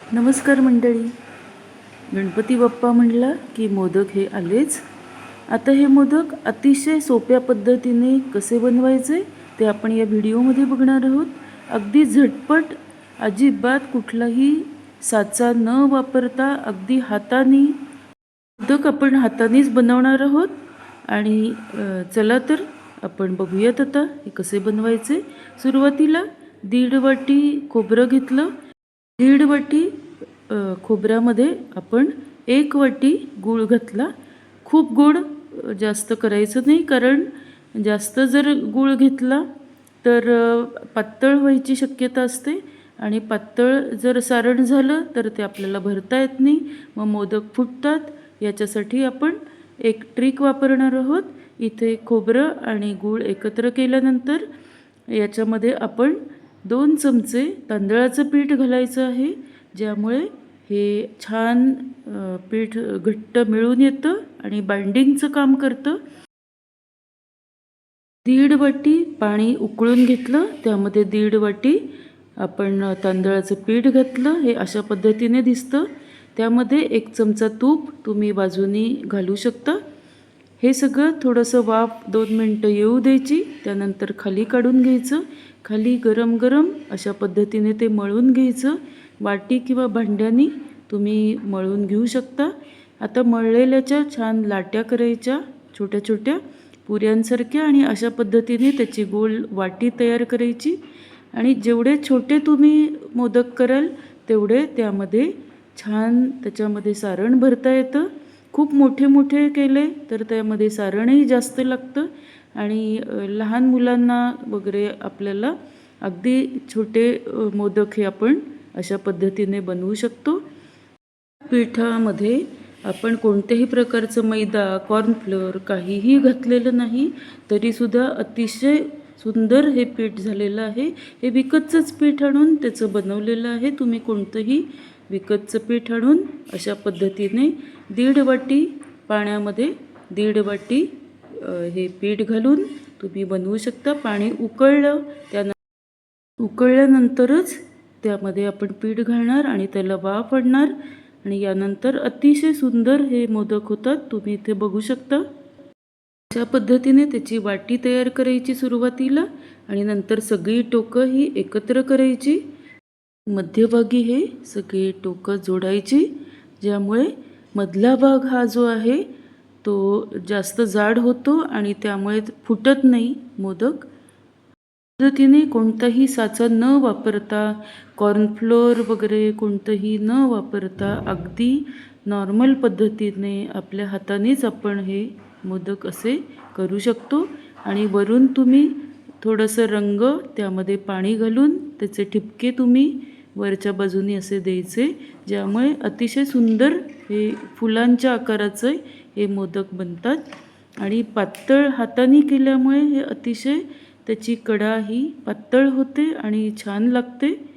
नमस्कार मंडळी. गणपती बाप्पा म्हणला की मोदक हे आलेच. आता हे मोदक अतिशय सोप्या पद्धतीने कसे बनवायचे ते आपण या व्हिडिओमध्ये बघणार आहोत. अगदी झटपट अजिबात कुठलाही साचा न वापरता अगदी हाताने मोदक आपण हातानेच बनवणार आहोत. आणि चला तर आपण बघूयात आता हे कसे बनवायचे. सुरुवातीला दीड वाटी खोबरं घेतलं. दीड वाटी खोबऱ्यामध्ये आपण एक वाटी गूळ घातला. खूप गोड जास्त करायचं नाही कारण जास्त जर गूळ घेतला तर पातळ व्हायची शक्यता असते. आणि पातळ जर सारण झालं तर ते आपल्याला भरता येत नाही. मग मोदक फुटतात. याच्यासाठी आपण एक ट्रिक वापरणार आहोत. इथे खोबरं आणि गूळ एकत्र केल्यानंतर याच्यामध्ये आपण दोन चमचे तांदळाचं पीठ घालायचं आहे ज्यामुळे हे छान पीठ घट्ट मिळून येतं आणि बाइंडिंगचं काम करतं. दीड वाटी पाणी उकळून घेतलं त्यामध्ये दीड वाटी आपण तांदळाचं पीठ घातलं हे अशा पद्धतीने दिसतं. त्यामध्ये एक चमचा तूप तुम्ही बाजूनी घालू शकता. हे सगळं थोडंसं वाफ दोन मिनटं येऊ द्यायची त्यानंतर खाली काढून घ्यायचं. खाली गरम गरम अशा पद्धतीने ते मळून घ्यायचं. वाटी किंवा भांड्यानी तुम्ही मळून घेऊ शकता. आता मळलेल्याच्या छान लाट्या करायच्या छोट्या छोट्या पुऱ्यांसारख्या आणि अशा पद्धतीने त्याची गोल वाटी तयार करायची. आणि जेवढे छोटे तुम्ही मोदक कराल तेवढे त्यामध्ये छान त्याच्यामध्ये सारण भरता येतं. खूप मोठे मोठे केले तर त्यामध्ये सारणही जास्त लागतं. आणि लहान मुलांना वगैरे आपल्याला अगदी छोटे मोदक हे आपण अशा पद्धतीने बनवू शकतो. पिठामध्ये आपण कोणत्याही प्रकारचं मैदा कॉर्नफ्लोअर काहीही घातलेलं नाही तरीसुद्धा अतिशय सुंदर हे पीठ झालेलं आहे. हे विकतचंच पीठ आणून त्याचं बनवलेलं आहे. तुम्ही कोणतंही विकतचं पीठ आणून अशा पद्धतीने दीड वाटी पाण्यामध्ये दीड वाटी हे पीठ घालून तुम्ही बनवू शकता. पाणी उकळलं त्यान उकळल्यानंतरच त्यामध्ये आपण पीठ घालणार आणि त्याला वाफ आणणार आणि यानंतर अतिशय सुंदर हे मोदक होतात. तुम्ही इथे बघू शकता. अशा पद्धतीने त्याची वाटी तयार करायची सुरुवातीला आणि नंतर सगळी टोकं ही एकत्र करायची. मध्यभागी हे सगळी टोकं जोडायची ज्यामुळे मधला भाग हा जो आहे तो जास्त जाड होतो आणि त्यामुळे फुटत नाही मोदक. पद्धतीने कोणताही साचा न वापरता कॉर्नफ्लोअर वगैरे कोणतंही न वापरता अगदी नॉर्मल पद्धतीने आपल्या हातानेच आपण हे मोदक असे करू शकतो. आणि वरून तुम्ही थोडंसं रंग त्यामध्ये पाणी घालून त्याचे ठिपके तुम्ही वरच्या बाजूने असे द्यायचे ज्यामुळे अतिशय सुंदर हे फुलांच्या आकाराचं हे मोदक बनतात. आणि पातळ हाताने केल्यामुळे हे अतिशय त्याची कडा ही पातळ होते आणि छान लागते.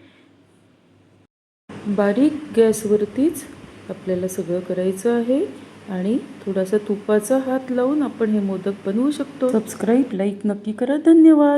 बारीक गॅसवरतीच आपल्याला सगळं करायचं आहे आणि थोडासा तुपाचा हात लावून आपण हे मोदक बनवू शकतो. सबस्क्राईब लाईक नक्की करा. धन्यवाद.